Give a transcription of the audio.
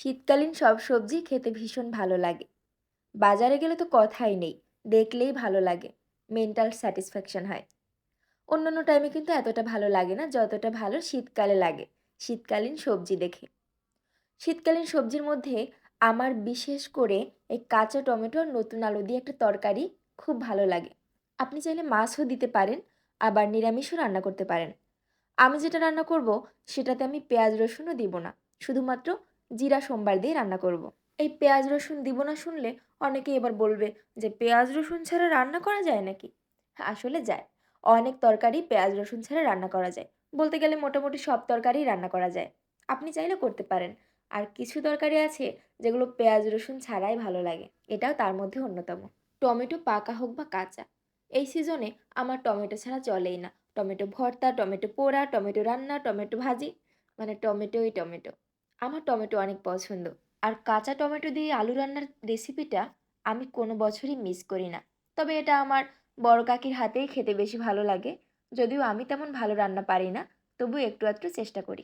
শীতকালীন সব সবজি খেতে ভীষণ ভালো লাগে। বাজারে গেলে তো কথাই নেই, দেখলেই ভালো লাগে মেন্টাল স্যাটিসফ্যাকশন হয়। অন্যান্য টাইমে কিন্তু এতটা ভালো লাগে না, যতটা ভালো শীতকালে লাগে, শীতকালীন সবজি দেখে। শীতকালীন সবজির মধ্যে আমার বিশেষ করে এই কাঁচা টমেটো আর নতুন আলু দিয়ে একটা তরকারি খুব ভালো লাগে। আপনি চাইলে মাছও দিতে পারেন, আবার নিরামিষও রান্না করতে পারেন। আমি যেটা রান্না করব, সেটাতে আমি পেঁয়াজ রসুনও দিব না, শুধুমাত্র জিরা সোমবার দিয়ে রান্না করব। এই পেঁয়াজ রসুন দিব না শুনলে অনেকেই এবার বলবে যে, পেঁয়াজ রসুন ছাড়া রান্না করা যায় নাকি? আসলে যায়। অনেক তরকারি পেঁয়াজ রসুন ছাড়া রান্না করা যায়। বলতে গেলে মোটামুটি সব তরকারি রান্না করা যায়। আপনি চাইলে করতে পারেন। আর কিছু তরকারি আছে যেগুলো পেঁয়াজ রসুন ছাড়াই ভালো লাগে। এটাও তার মধ্যে অন্যতম। টমেটো পাকা হোক বা কাঁচা। এই সিজনে আমার টমেটো ছাড়া চলেই না। টমেটো ভর্তা, টমেটো পোড়া, টমেটো রান্না, টমেটো ভাজি মানে টমেটোই টমেটো। আমার টমেটো অনেক পছন্দ। আর কাঁচা টমেটো দিয়ে আলু রান্নার রেসিপিটা আমি কোনো বছরই মিস করি না। তবে এটা আমার বড় কাকির হাতেই খেতে বেশি ভালো লাগে। যদিও আমি তেমন ভালো রান্না পারি না, তবু একটু আধটু চেষ্টা করি।